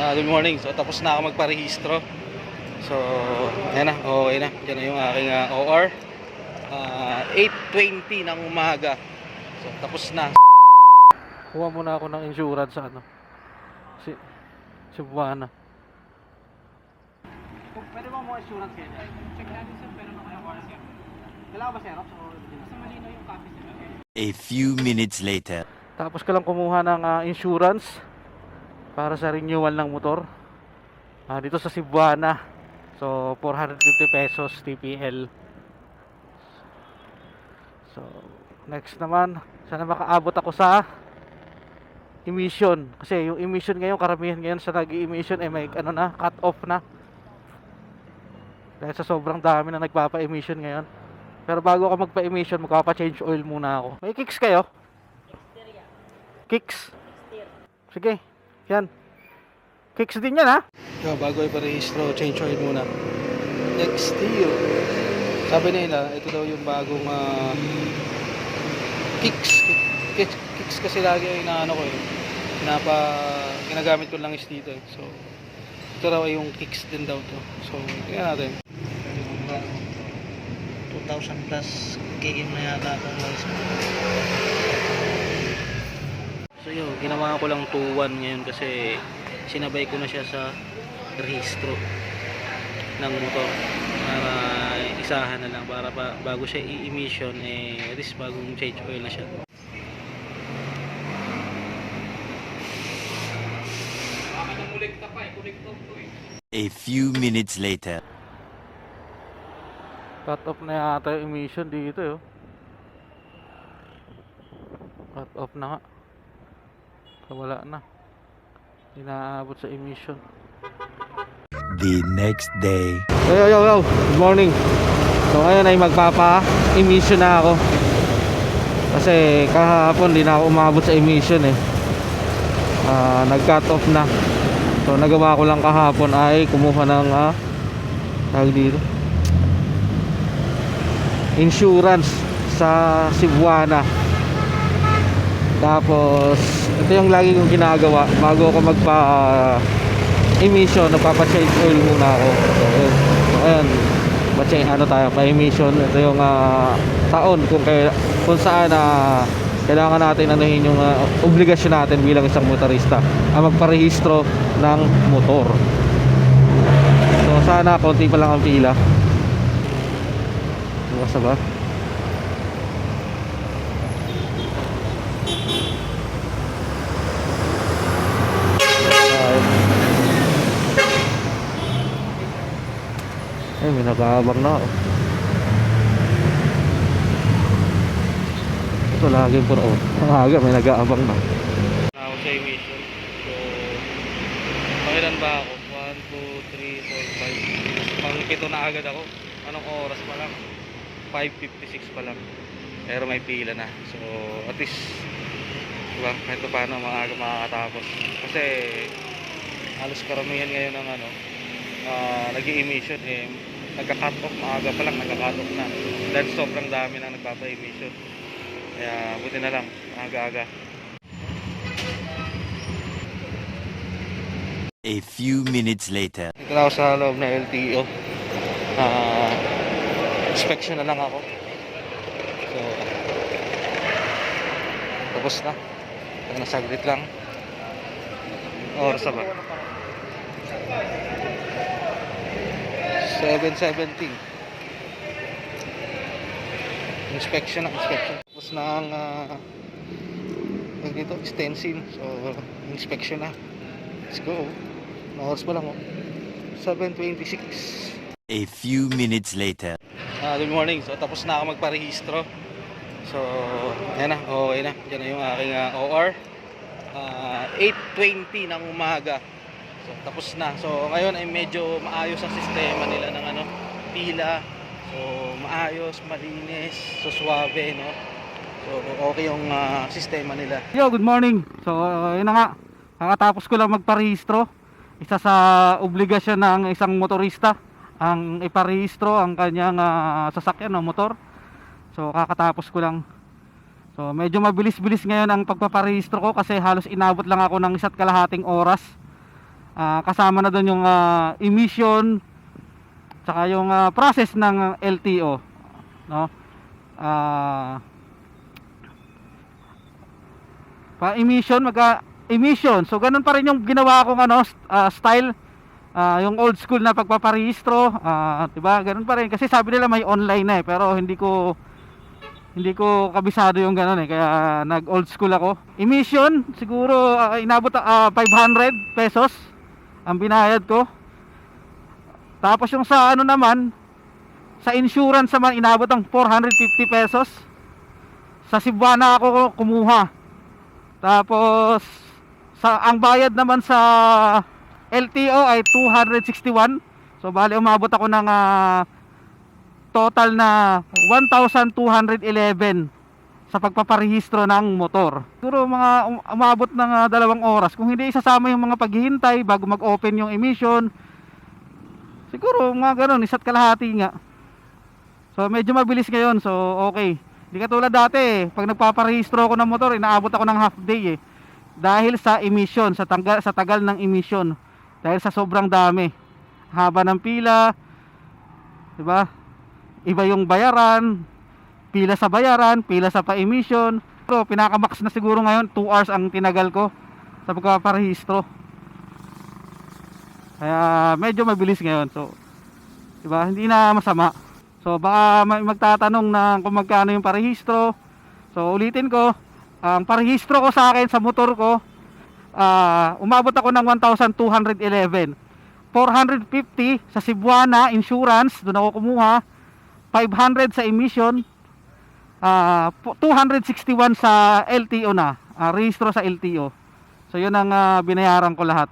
Ah, good morning. So tapos na ako magparehistro. So, ayan na, okay na. Yan na yung aking ah, OR. Ah, 8.20 ng umaga. So, tapos na. Kuha muna ako ng insurance sa ano. Si Cebuana. Pwede ba mo insurance kaya? Check natin sir, pero naka-record sir. Kailangan ba Xerox? Basta malinaw yung copy sir. A few minutes later. Tapos ko lang kumuha ng ah, insurance para sa renewal ng motor. Ah, dito sa Cebuana. So, 450 pesos TPL. So, next naman, sana makaabot ako sa emission. Kasi yung emission ngayon, karamihan ngayon sa nag-emission, eh may ano na, cut off na. Dahil sa sobrang dami na nagpapa-emission ngayon. Pero bago ako magpa-emission, magpapa-change oil muna ako. May kicks kayo? Kicks? Sige, yan. Kicks din yan ha? Yo, bago iparehistro, change oil muna. Next year. Sabi nila, ito daw yung bagong ah, kicks. kicks. Kicks kasi lagi ay inaano ko eh. Pinapa, ginagamit ko lang is dito eh. So, ito raw ay yung kicks din daw to. So, tingnan natin. 2,000 plus kicking na yata itong mo. So yun, ginawa ko lang 2-1 ngayon kasi sinabay ko na siya sa rehistro ng motor para isahan na lang para pa, bago siya i-emission eh at least bagong change oil na siya. Eh, eh. A few minutes later. Cut off na yata yung emission dito yo. Cut off na nga. So, wala na. Inaabot sa emission. The next day. Yo, yo, yo, good morning. So ngayon ay magpapa-emission na ako. Kasi kahapon di na ako umabot sa emission eh. Ah, nag-cut off na. So nagawa ko lang kahapon ay kumuha ng ah, tawag dito. Insurance sa Cebuana. Tapos ito yung lagi kong ginagawa bago ako magpa emission, nagpapa-change oil muna ako. So, ayun. So, ayun. Pa-change, ano tayo, pa-emission. Ito yung ah, taon kung, kaya, kung saan na kailangan natin anuhin yung ah, obligasyon natin bilang isang motorista ang magparehistro ng motor. So, sana konti pa lang ang pila. Bukas ba? Ayun. Nag-aabang na ako. Ito laging puro oh. Ang aga, may nag-aabang na. Ako sa emission. So, pangilan ba ako? 1, 2, 3, 4, 5. Pang pito na agad ako. Anong oras pa lang? 5.56 pa lang. Pero may pila na. So, at least, diba, kahit pa paano maaga makakatapos. Kasi, halos karamihan ngayon ng ano, uh, nag-emission eh nagka-cut off maaga pa lang nagka-cut off na. Dahil sobrang dami na nagpapa-emission. Kaya buti na lang aga-aga A few minutes later. dito na ako sa loob na LTO Ah, inspection na lang ako. So tapos na. Na saglit lang. Oras na ba 7.17 inspection na inspection tapos na ang uh, dito stencil so inspection na let's go na oras pa lang oh 7.26 A few minutes later. Ah, good morning. So tapos na ako magparehistro. So, ayan na, okay na. Yan na yung aking ah, OR. Ah, 8.20 ng umaga. So, tapos na. So, ngayon ay medyo maayos ang sistema nila ng ano, pila. So, maayos, malinis, so suwabe, no? So, okay yung ah, sistema nila. Yo, good morning. So, uh, yun na nga. Kakatapos ko lang magparehistro. Isa sa obligasyon ng isang motorista ang iparehistro ang kanyang ah, sasakyan o motor. So kakatapos ko lang. So medyo mabilis-bilis ngayon ang pagpaparehistro ko kasi halos inabot lang ako ng isa't kalahating oras Ah, kasama na doon yung ah, emission tsaka yung ah, process ng LTO, no? Ah pa emission magka emission. So ganun pa rin yung ginawa kong ano ah, style Ah, yung old school na pagpaparehistro, ah, 'di ba? Ganun pa rin kasi sabi nila may online na eh, pero hindi ko hindi ko kabisado yung ganun eh, kaya nag old school ako. Emission siguro ah, inabot ah, 500 pesos ang binayad ko. Tapos yung sa ano naman, sa insurance naman inabot ang 450 pesos. Sa Cebuana ako kumuha. Tapos sa ang bayad naman sa LTO ay 261. So bali umabot ako ng ah, total na 1,211 sa pagpaparehistro ng motor. Siguro mga um- umabot ng ah, dalawang oras. Kung hindi isasama yung mga paghihintay bago mag-open yung emission, siguro mga ganun, isa't kalahati nga. So medyo mabilis ngayon, so okay. Hindi katulad dati eh, pag nagpaparehistro ako ng motor, inaabot ako ng half day eh. Dahil sa emission, sa, tanggal, sa tagal ng emission. Dahil sa sobrang dami. Haba ng pila, 'di ba? Iba yung bayaran, pila sa bayaran, pila sa pa-emission. Pero pinaka-max na siguro ngayon, 2 hours ang tinagal ko sa pagpaparehistro. Kaya medyo mabilis ngayon. So, 'di ba? Hindi na masama. So baka magtatanong na kung magkano yung parehistro. So ulitin ko, ang parehistro ko sa akin sa motor ko, ah, umabot ako ng 1,211. 450 sa Cebuana Insurance, doon ako kumuha. 500 sa emission. Ah, po- 261 sa LTO na, ah, rehistro sa LTO. So yun ang ah, binayaran ko lahat.